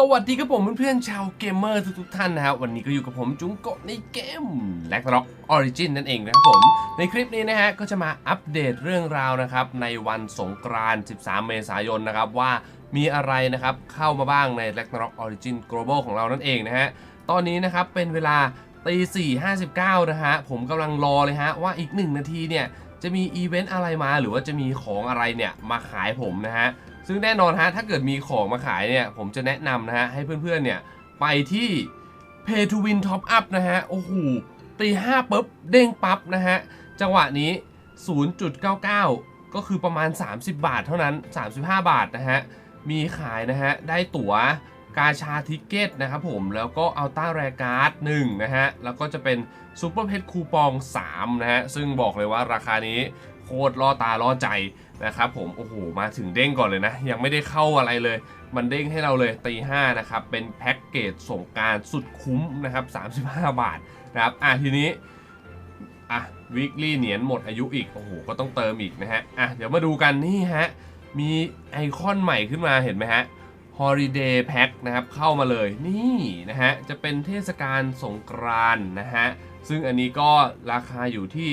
สวัสดีครับผมเพื่อนๆชาวเกมเมอร์ทุกๆท่านนะครับวันนี้ก็อยู่กับผมจุงโกะในเกม l a g r o c k Origin นั่นเองนะครับผมในคลิปนี้นะฮะก็จะมาอัปเดตเรื่องราวนะครับในวันสงกรานต์ 13 เมษายนนะครับว่ามีอะไรนะครับเข้ามาบ้างใน l a g r o c k Origin Global ของเรานั่นเองนะฮะตอนนี้นะครับเป็นเวลา ตี4 59นะฮะ ผมกำลังรอเลยฮะ ว่าอีก 1 นาทีเนี่ย จะมีอีเวนต์อะไรมาหรือว่าจะมีของอะไรเนี่ย มาขายผมนะฮะ ซึ่งแน่นอนฮะ ถ้าเกิดมีของมาขายเนี่ย ผมจะแนะนำนะฮะ ให้เพื่อนๆเนี่ย ไปที่ Pay to Win Top Up นะฮะ โอ้โหตีห้าปุ๊บ เด้งปั๊บนะฮะ จังหวะนี้ 0.99 ก็คือประมาณ 30 บาทเท่านั้น 35 บาทนะฮะ มีขายนะฮะ ได้ตั๋ว กาชาทิเก็ตนะครับผมแล้วก็อัลต้าแรการ์ด1นะฮะ แล้วก็จะเป็นซูเปอร์เพชรคูปอง 3 นะฮะ ซึ่งบอกเลยว่าราคานี้โคตรล่อตาล่อใจนะครับผม โอ้โห มาถึงเด้งก่อนเลยนะ ยังไม่ได้เข้าอะไรเลย มันเด้งให้เราเลยตีห้านะครับ เป็นแพ็กเกจส่งการสุดคุ้มนะครับ 35 บาทนะครับ อะทีนี้ อะวิกฤตเหรียญหมดอายุอีก โอ้โห ก็ต้องเติมอีกนะฮะ อะเดี๋ยวมาดูกันนี่ฮะ มีไอคอนใหม่ขึ้นมาเห็นไหมฮะ Holiday Pack นะครับเข้ามาเลยนี่นะฮะจะเป็นเทศกาลสงกรานนะฮะซึ่งอันนี้ก็ราคาอยู่ที่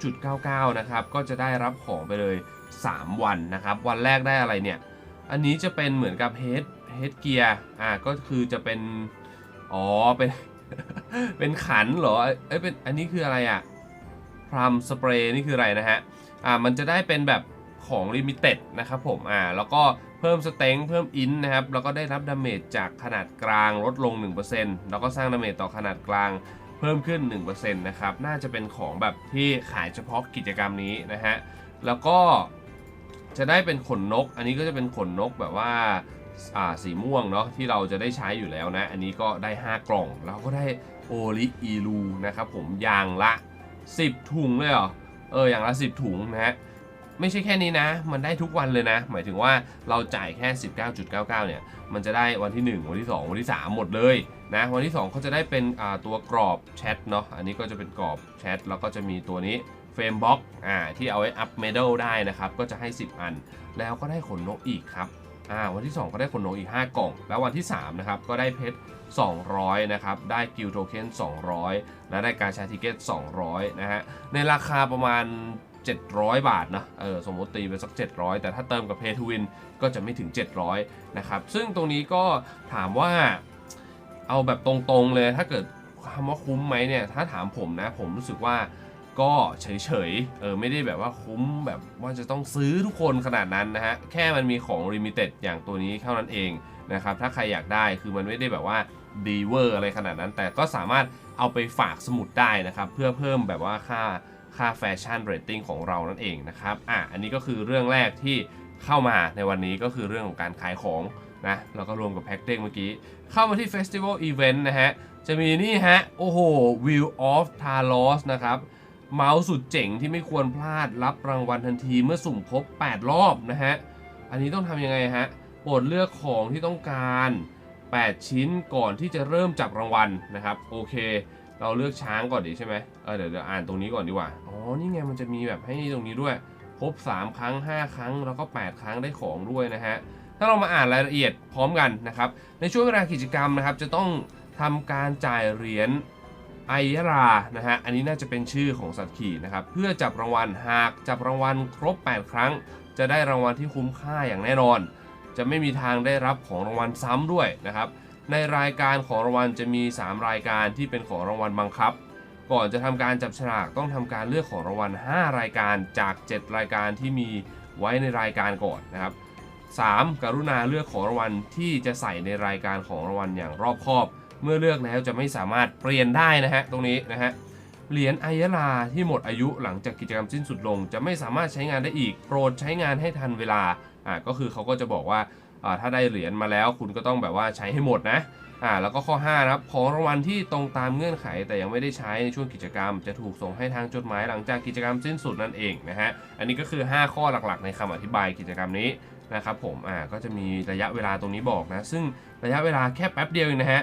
19.99 นะครับ ก็จะได้รับของไปเลย 3 วันนะครับ วันแรกได้อะไรเนี่ย อันนี้จะเป็นเหมือนกับ Head Head Gear อ่าก็คือจะเป็น อ๋อ เป็น เป็นขันเหรอ เอ้ยเป็นอันนี้คืออะไรอะ่ะพรัมสเปรย์นี่คืออะไรนะฮะ อ่ามันจะได้เป็นแบบ ของลิมิเต็ดนะครับผมอ่าแล้วก็เพิ่มสเต็งเพิ่มอินนะครับ แล้วก็ได้รับดาเมจจากขนาดกลางลดลง 1%แล้วก็สร้างดาเมจต่อขนาดกลางเพิ่มขึ้น 1%นะครับ น่าจะเป็นของแบบที่ขายเฉพาะกิจกรรมนี้นะฮะ แล้วก็จะได้เป็นขนนก อันนี้ก็จะเป็นขนนกแบบว่าอ่าสีม่วงเนาะที่เราจะได้ใช้อยู่แล้วนะ อันนี้ก็ได้ 5 กล่อง แล้วก็ได้โอริอีลูนะครับผมอย่างละ 10 ถุงเลยเหรอ เอออย่างละ 10 ถุงนะฮะ ไม่ใช่แค่นี้นะ มันได้ทุกวันเลยนะ หมายถึงว่าเราจ่ายแค่ 19.99 เนี่ย มันจะได้วันที่ 1 วันที่ 2 วันที่ 3 หมดเลยนะ วันที่2เขาจะได้เป็นตัวกรอบแชทเนาะ อันนี้ก็จะเป็นกรอบแชท แล้วก็จะมีตัวนี้เฟรมบ็อกอ่าที่เอาไว้อัพเมดัลได้นะครับ ก็จะให้ 10 อัน แล้วก็ได้ขนนกอีกครับอ่าวันที่ 2 ก็ได้ขนนกอีก 5 กล่อง แล้ววันที่3นะครับก็ได้เพชร200 นะครับ ได้กิลโทเค็น200 และได้การชาติเกต 200 นะฮะ ในราคาประมาณ 700 บาทนะเออสมมติตีไปสัก 700 แต่ถ้าเติมกับ Pay to Win ก็จะไม่ถึง 700 นะครับ ซึ่งตรงนี้ก็ถามว่าเอาแบบตรงๆเลยถ้าเกิดคำว่าคุ้มไหมเนี่ยถ้าถามผมนะผมรู้สึกว่าก็เฉยๆ เออไม่ได้แบบว่าคุ้มแบบว่าจะต้องซื้อทุกคนขนาดนั้นนะฮะ แค่มันมีของลิมิเต็ดอย่างตัวนี้เท่านั้นเองนะครับ ถ้าใครอยากได้คือมันไม่ได้แบบว่าดีเวอร์อะไรขนาดนั้น แต่ก็สามารถเอาไปฝากสมุดได้นะครับ เพื่อเพิ่มแบบว่าค่า ค่าแฟชั่นเรตติ้งของเรานั่นเองนะครับอะอันนี้ก็คือเรื่องแรกที่เข้ามาในวันนี้ก็คือเรื่องของการขายของนะแล้วก็รวมกับแพ็กเด้งเมื่อกี้ เข้ามาที่ Festival Event นะฮะ จะมีนี่ฮะ โอ้โห Wheel of Talos นะครับ เมาส์สุดเจ๋งที่ไม่ควรพลาดรับรางวัลทันทีเมื่อสุ่มครบ 8 รอบนะฮะ อันนี้ต้องทำยังไงฮะโปรดเลือกของที่ต้องการ 8 ชิ้นก่อนที่จะเริ่มจับรางวัลนะครับ โอเค เราเลือกช้างก่อนดีใช่ไหมเออเดี๋ยวเดี๋ยวอ่านตรงนี้ก่อนดีกว่า อ๋อ นี่ไงมันจะมีแบบให้ตรงนี้ด้วย ครบ 3 ครั้ง 5 ครั้ง แล้วก็ 8 ครั้งได้ของด้วยนะฮะ ถ้าเรามาอ่านรายละเอียดพร้อมกันนะครับ ในช่วงเวลากิจกรรมนะครับ จะต้องทำการจ่ายเหรียญไอยรา นะฮะ อันนี้น่าจะเป็นชื่อของสัตว์ขี่นะครับ เพื่อจับรางวัล หากจับรางวัลครบ 8 ครั้ง จะได้รางวัลที่คุ้มค่าอย่างแน่นอน จะไม่มีทางได้รับของรางวัลซ้ำด้วยนะครับ ในรายการของรางวัลจะมี 3 รายการที่เป็นของรางวัลบังคับ ก่อนจะทำการจับฉลากต้องทำการเลือกของรางวัล 5 รายการจาก 7 รายการที่มีไว้ในรายการก่อนนะครับ 3. กรุณาเลือกของรางวัลที่จะใส่ในรายการของรางวัลอย่างรอบคอบ เมื่อเลือกแล้วจะไม่สามารถเปลี่ยนได้นะฮะตรงนี้นะฮะเหรียญไอยลาที่หมดอายุหลังจากกิจกรรมสิ้นสุดลง จะไม่สามารถใช้งานได้อีก โปรดใช้งานให้ทันเวลาอ่าก็คือเขาก็จะบอกว่า ถ้าได้เหรียญมาแล้วคุณก็ต้องแบบว่าใช้ให้หมดนะอ่าแล้วก็ข้อ5นะครับของรางวัลที่ตรงตามเงื่อนไข แต่ยังไม่ได้ใช้ในช่วงกิจกรรม จะถูกส่งให้ทางจดหมายหลังจากกิจกรรมสิ้นสุดนั่นเองนะฮะอันนี้ก็คือ 5 ข้อหลักๆ ในคำอธิบายกิจกรรมนี้นะครับผมอ่าก็จะมีระยะเวลาตรงนี้บอกนะซึ่งระยะเวลาแค่แป๊บเดียวเองนะฮะ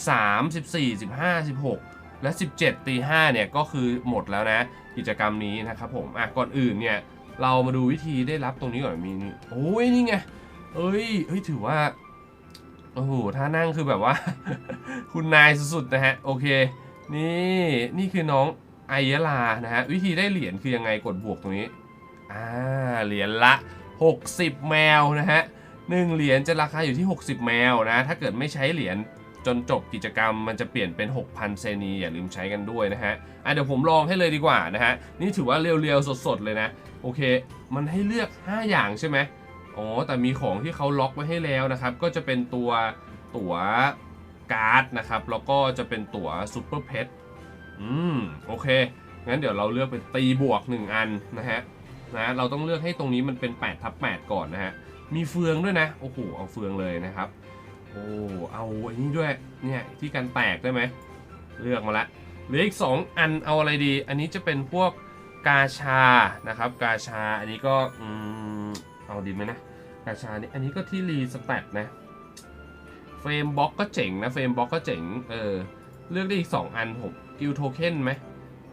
13 14 15 16 และ 17ตี5เนี่ยก็คือหมดแล้วนะกิจกรรมนี้นะครับผมอะก่อนอื่นเนี่ยเรามาดูวิธีได้รับตรงนี้ก่อนมีโอ้ยนี่ไง เอ้ยเฮ้ยถือว่า โอ้โหท่านั่งคือแบบว่า คุณนายสุดๆนะฮะ โอเค นี่นี่คือน้องไอยลานะฮะ วิธีได้เหรียญคือยังไงกดบวกตรงนี้ อ่า เหรียญละ 60 แมวนะฮะหนึ่งเหรียญจะราคาอยู่ที่ 60 แมวนะ ถ้าเกิดไม่ใช้เหรียญจนจบกิจกรรมมันจะเปลี่ยนเป็น 6,000 เซนีอย่าลืมใช้กันด้วยนะฮะ อะเดี๋ยวผมลองให้เลยดีกว่านะฮะ นี่ถือว่าเรียวๆ สดๆ เลยนะ โอเค มันให้เลือก 5 อย่างใช่ไหม อ๋อแต่มีของที่เขาล็อกไว้ให้แล้วนะครับ ก็จะเป็นตัวตั๋วการ์ดนะครับ แล้วก็จะเป็นตั๋วซูเปอร์เพชอืมโอเค งั้นเดี๋ยวเราเลือกเป็นตีบวก 1 อันนะฮะนะเราต้องเลือกให้ตรงนี้มันเป็น8ทับ8ก่อนนะฮะ มีเฟืองด้วยนะ โอ้โห เอาเฟืองเลยนะครับ โอ้ เอาอันนี้ด้วย เนี่ยที่กันแตกได้ไหม เลือกมาละ เหลืออีก 2 อันเอาอะไรดี อันนี้จะเป็นพวกกาชา นะครับ กาชา อันนี้ก็ อืม เอาดีไหมนะกาชานี่อันนี้ก็ที่รีสแตทนะเฟรมบล็อกก็เจ๋งนะเฟรมบล็อกก็เจ๋งเออเลือกได้อีก 2 อันผมกิลโทเค็นไหม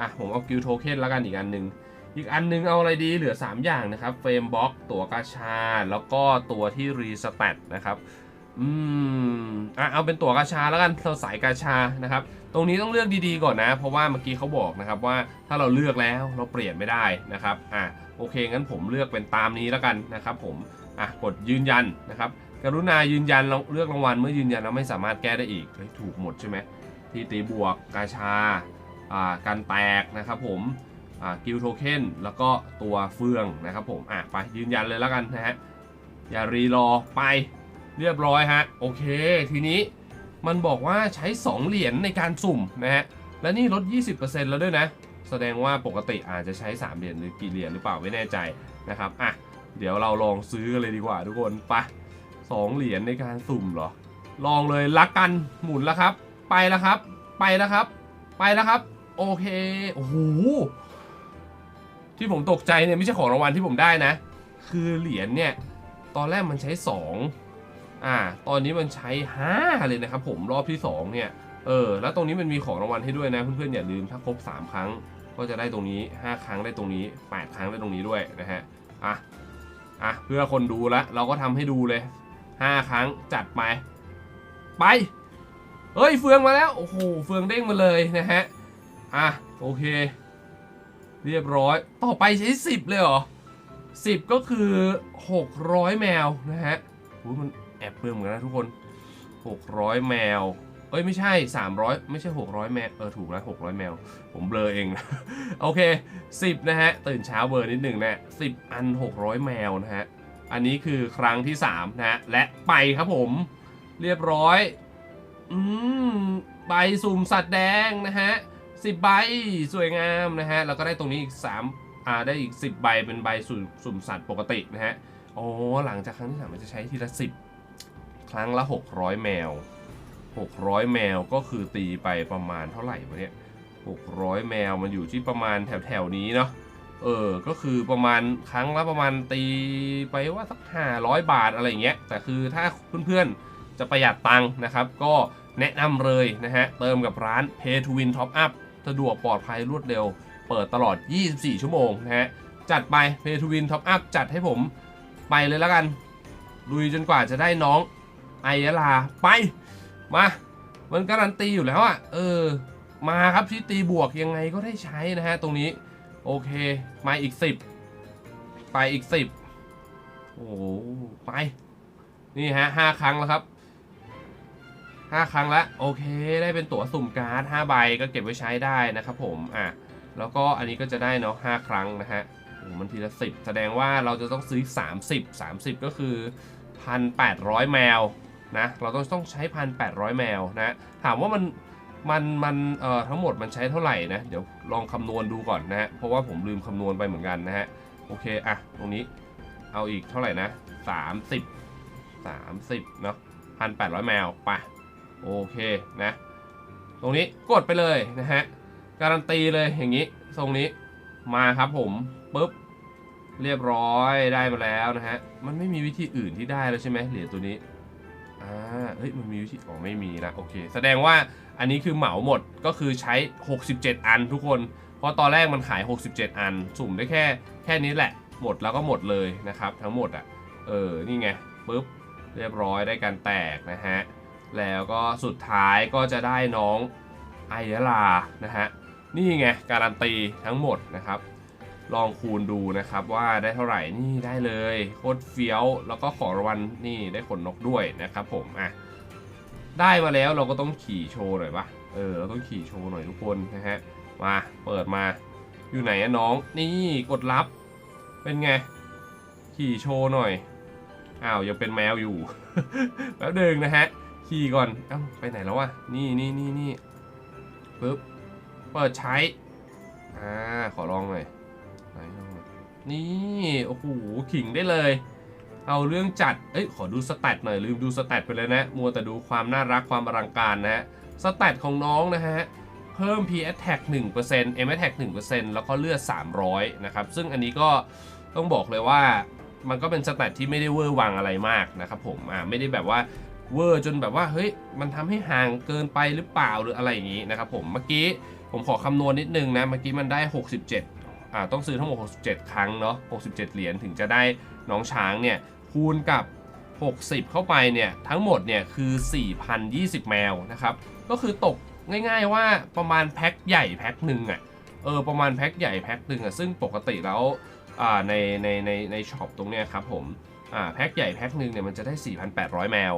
อะผมเอากิลโทเค็นแล้วกันอีกอันหนึ่งอีกอันหนึงเอาอะไรดีเหลือ 3 อย่างนะครับเฟรมบล็อกตัวกาชา แล้วก็ตัวที่รีสแตทนะครับอืมอะเอาเป็นตัวกาชาแล้วกันเราสายกาชานะครับ ตรงนี้ต้องเลือกดีๆก่อนนะ เพราะว่าเมื่อกี้เขาบอกนะครับว่าถ้าเราเลือกแล้วเราเปลี่ยนไม่ได้นะครับอะโอเคงั้นผมเลือกเป็นตามนี้แล้วกันนะครับ ผมอะกดยืนยันนะครับ กรุณายืนยันเราเลือกรางวัลเมื่อยืนยันแล้วไม่สามารถแก้ได้อีกเฮ้ยถูกหมดใช่ไหมที่ตีบวกกาชาอ่าการแตกนะครับ ผมอ่ากิลโทเค็นแล้วก็ตัวเฟืองนะครับ ผมอะไปยืนยันเลยแล้วกันนะฮะอย่ารีรอไปเรียบร้อยฮะโอเค ทีนี้ มันบอกว่าใช้ 2 เหรียญในการสุ่มนะฮะ และนี่ลด 20%แล้วด้วยนะ แสดงว่าปกติอาจจะใช้ 3 เหรียญหรือกี่เหรียญหรือเปล่าไม่แน่ใจนะครับ อะ เดี๋ยวเราลองซื้อกันเลยดีกว่าทุกคนไปสองเหรียญในการสุ่มเหรอ ลองเลยลักกันหมุนแล้วครับ ไปแล้วครับ ไปแล้วครับ ไปแล้วครับ โอเค โอ้โห ที่ผมตกใจเนี่ยไม่ใช่ของรางวัลที่ผมได้นะ คือเหรียญเนี่ย ตอนแรกมันใช้ 2 อ่า ตอนนี้มันใช้ 5 เลยนะครับผมรอบที่ 2 เนี่ย เออ แล้วตรงนี้มันมีของรางวัลให้ด้วยนะเพื่อนๆอย่าลืมถ้าครบ 3 ครั้ง ก็จะได้ตรงนี้ 5 ครั้งได้ตรงนี้ 8 ครั้งได้ตรงนี้ด้วยนะฮะ อะ อะ เพื่อคนดูล้วเราก็ทำให้ดูเลย 5 ครั้งจัดไป ไป เฮ้ย เฟืองมาแล้ว โอ้โห เฟืองเด้งมาเลยนะฮะ อะ โอเค เรียบร้อย ต่อไปใช้ 10 เลยเหรอ 10 ก็คือ 600 แมวนะฮะอุ๊ยมัน แอบเปลืองเหมือนกันนะทุกคน 600 แมว เอ้ยไม่ใช่ 300 ไม่ใช่ 600 แมว เออถูกแล้ว600 แมว ผมเบลอเองโอเค 10 นะฮะ ตื่นเช้าเบอร์นิดหนึ่งนะ10 อัน 600 แมวนะฮะ อันนี้คือครั้งที่ 3 นะฮะ และไปครับผมเรียบร้อย อืมใบสุ่มสัตว์แดงนะฮะ10ใบสวยงามนะฮะ แล้วก็ได้ตรงนี้อีก3อ่าได้อีก 10 ใบเป็นใบสุ่มสุ่มสัตว์ปกตินะฮะ โอ๋อหลังจากครั้งที่สามมันจะใช้ทีละ 10 ครั้งละ 600 แมว 600 แมวก็คือตีไปประมาณเท่าไหร่วะเนี่ย600 แมวมันอยู่ที่ประมาณแถวแถวๆนี้เนาะเออ ก็คือประมาณครั้งละประมาณตีไปว่าสัก500บาทอะไรอย่างเงี้ย แต่คือถ้าเพื่อนๆ จะประหยัดตังค์นะครับ ก็แนะนำเลยนะฮะ เติมกับร้าน Pay to Win Top Up สะดวกปลอดภัยรวดเร็ว เปิดตลอด 24 ชั่วโมงนะฮะ จัดไป Pay to Win Top Up จัดให้ผมไปเลยแล้วกัน ลุยจนกว่าจะได้น้อง ไอยะลาไป มา มันการันตีอยู่แล้วอะ่ะ เออ มาครับที่ตีบวกยังไงก็ได้ใช้นะฮะ ตรงนี้ โอเค มาอีก 10 ไปอีก 10 โอ้โหไป นี่ฮะห้าครั้งแล้วครับห้าครั้งแล้วโอเค ได้เป็นตั๋วสุ่มการ์ด5ใบก็เก็บไว้ใช้ได้นะครับผมอะแล้วก็อันนี้ก็จะได้เนาะ5ครั้งนะฮะโอ้มันทีละสิบแสดงว่าเราจะต้องซื้อ 30 30 ก็คือ 1,800 แมว นะเราต้องต้องใช้ 1,800 แมวนะถามว่ามันมันมันเอ่อทั้งหมดมันใช้เท่าไหร่นะเดี๋ยวลองคำนวณดูก่อนนะฮะเพราะว่าผมลืมคำนวณไปเหมือนกันนะฮะโอเคอะตรงนี้เอาอีกเท่าไหร่นะ 30 30เนาะ1,800 แมวไปโอเคนะตรงนี้กดไปเลยนะฮะการันตีเลยอย่างนี้ทรงนี้มาครับผมปุ๊บเรียบร้อยได้มาแล้วนะฮะมันไม่มีวิธีอื่นที่ได้แล้วใช่ไหมเหรียญตัวนี้ อ่าเฮ้ยมันมีวิธีอ๋อไม่มีนะโอเค แสดงว่าอันนี้คือเหมาหมดก็คือใช้ 67 อันทุกคน เพราะตอนแรกมันขาย 67 อัน สุ่มได้แค่แค่นี้แหละ หมดแล้วก็หมดเลยนะครับ ทั้งหมดอะ เออ นี่ไงปุ๊บ เรียบร้อยได้การแตกนะฮะ แล้วก็สุดท้ายก็จะได้น้องไอยลา นะฮะ นี่ไง การันตีทั้งหมดนะครับ ลองคูณดูนะครับว่าได้เท่าไหร่นี่ได้เลยโคตรเฟี้ยว แล้วก็ของรางวัลนี่ได้ขนนกด้วยนะครับผมอะได้มาแล้วเราก็ต้องขี่โชว์หน่อยปะเออเราต้องขี่โชว์หน่อยทุกคนนะฮะมาเปิดมาอยู่ไหนอะน้องนี่กดรับ เป็นไง ขี่โชว์หน่อยอ้าวยังเป็นแมวอยู่แป๊บหนึงนะฮะขี่ก่อนเอ้าไปไหนแล้ววะนี่นี่นี่นี่ปึ๊บเปิดใช้อ่าขอลองหน่อย นี่ โอ้โห ขิงได้เลย เอาเรื่องจัด เอ้ย ขอดูสแตทหน่อย ลืมดูสแตทไปเลยนะ มัวแต่ดูความน่ารักความอลังการนะฮะ สแตทของน้องนะฮะ เพิ่ม P attack 1% M attack 1%แล้วก็เลือด 300 นะครับ ซึ่งอันนี้ก็ต้องบอกเลยว่า มันก็เป็นสแตทที่ไม่ได้เวอร์วังอะไรมากนะครับผม อ่า ไม่ได้แบบว่าเวอร์จนแบบว่า เฮ้ย มันทำให้ห่างเกินไปหรือเปล่าหรืออะไรอย่างนี้นะครับผม เมื่อกี้ผมขอคำนวณนิดนึงนะ เมื่อกี้มันได้ 67 ต้องซื้อทั้งหมด 67 ครั้งเนาะ 67 เหรียญถึงจะได้น้องช้างเนี่ยคูณกับ 60 เข้าไปเนี่ยทั้งหมดเนี่ยคือ 4,020 แมวนะครับ ก็คือตกง่ายๆว่าประมาณแพ็คใหญ่แพ็คหนึ่งอะ่ะเออประมาณแพ็คใหญ่แพ็คหนึ่งอะ่ะซึ่งปกติแล้วในในในในช็อปตรงเนี้ยครับผมแพ็คใหญ่แพ็คหนึ่งเนี่ยมันจะได้ 4,800 แมว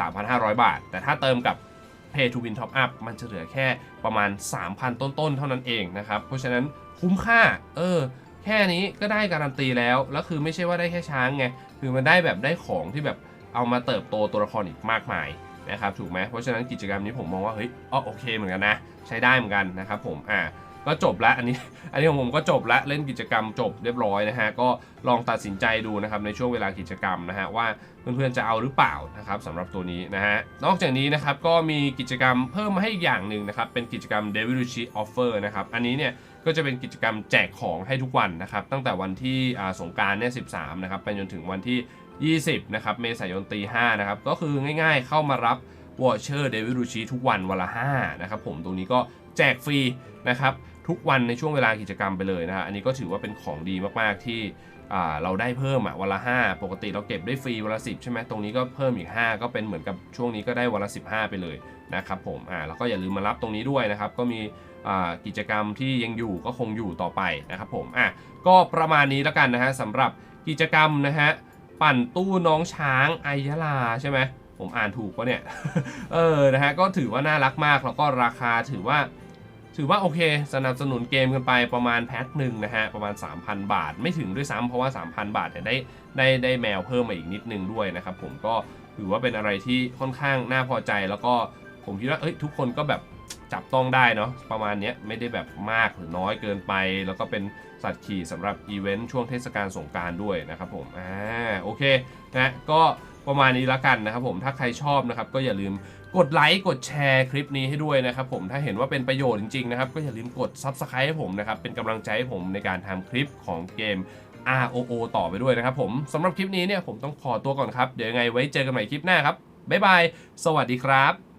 3,500 บาท แต่ถ้าเติมกับ Pay to Win Top Up มันจะเหลือแค่ประมาณ 3,000 ต้นๆ เท่านั้นเองนะครับ เพราะฉะนั้นคุ้มค่า เออ แค่นี้ก็ได้การันตีแล้ว แล้วคือไม่ใช่ว่าได้แค่ช้างไง คือมันได้แบบได้ของที่แบบเอามาเติบโตตัวละครอีกมากมายนะครับ ถูกไหมเพราะฉะนั้นกิจกรรมนี้ผมมองว่า เฮ้ย อ๋อโอเคเหมือนกันนะ ใช้ได้เหมือนกันนะครับผม อ่า ก็จบแล้วอันนี้ อันนี้ของผมก็จบแล้วเล่นกิจกรรมจบเรียบร้อยนะฮะก็ลองตัดสินใจดูนะครับในช่วงเวลากิจกรรมนะฮะว่าเพื่อนๆจะเอาหรือเปล่านะครับสำหรับตัวนี้นะฮะนอกจากนี้นะครับก็มีกิจกรรมเพิ่มมาให้อย่างหนึ่งนะครับเป็นกิจกรรม Devil r i c h Offer นะครับอันนี้เนี่ยก็จะเป็นกิจกรรมแจกของให้ทุกวันนะครับตั้งแต่วันที่สงการเนี่ย13นะครับไปจนถึงวันที่ 20นะครับเมษายนตี5นะครับก็คือง่ายๆเข้ามารับวอเชอร์เดวิรูชีทุกวันวันละ5นะครับผมตรงนี้ก็แจกฟรีนะครับ ทุกวันในช่วงเวลากิจกรรมไปเลยนะฮะอันนี้ก็ถือว่าเป็นของดีมากๆที่เราได้เพิ่มอะวันละ 5 ปกติเราเก็บได้ฟรีวันละ 10 ใช่ไหมตรงนี้ก็เพิ่มอีก 5 ก็เป็นเหมือนกับช่วงนี้ก็ได้วันละ 15 ไปเลยนะครับผมอ่าแล้วก็อย่าลืมมารับตรงนี้ด้วยนะครับ ก็มีกิจกรรมที่ยังอยู่ก็คงอยู่ต่อไปนะครับผมอะก็ประมาณนี้แล้วกันนะฮะสำหรับกิจกรรมนะฮะปั่นตู้น้องช้างไอยะลาใช่ไหมผมอ่านถูกปะเนี่ยเออนะฮะก็ถือว่าน่ารักมากแล้วก็ราคาถือว่า ถือว่าโอเคสนับสนุนเกมกันไปประมาณแพ็คหนึ่งนะฮะประมาณ 3,000 บาท ไม่ถึงด้วยซ้ำเพราะว่า 3,000 บาทเนี่ยได้ได้ได้แมวเพิ่มมาอีกนิดนึงด้วยนะครับผมก็ถือว่าเป็นอะไรที่ค่อนข้างน่าพอใจแล้วก็ผมคิดว่าเอ้ยทุกคนก็แบบจับต้องได้เนาะประมาณเนี้ยไม่ได้แบบมากหรือน้อยเกินไป แล้วก็เป็นสัตว์ขี่สำหรับอีเวนต์ช่วงเทศกาลสงการด้วยนะครับผมอ่าโอเคนะก็ประมาณนี้ละกันนะครับผมถ้าใครชอบนะครับก็อย่าลืม กดไลค์กดแชร์คลิปนี้ให้ด้วยนะครับผมถ้าเห็นว่าเป็นประโยชน์จริงๆนะครับก็อย่าลืมกด Subscribe ให้ผมนะครับเป็นกำลังใจให้ผมในการทำคลิปของเกม ROO ต่อไปด้วยนะครับผมสำหรับคลิปนี้เนี่ยผมต้องขอตัวก่อนครับ เดี๋ยวยังไงไว้เจอกันใหม่คลิปหน้าครับบ๊ายบาย สวัสดีครับ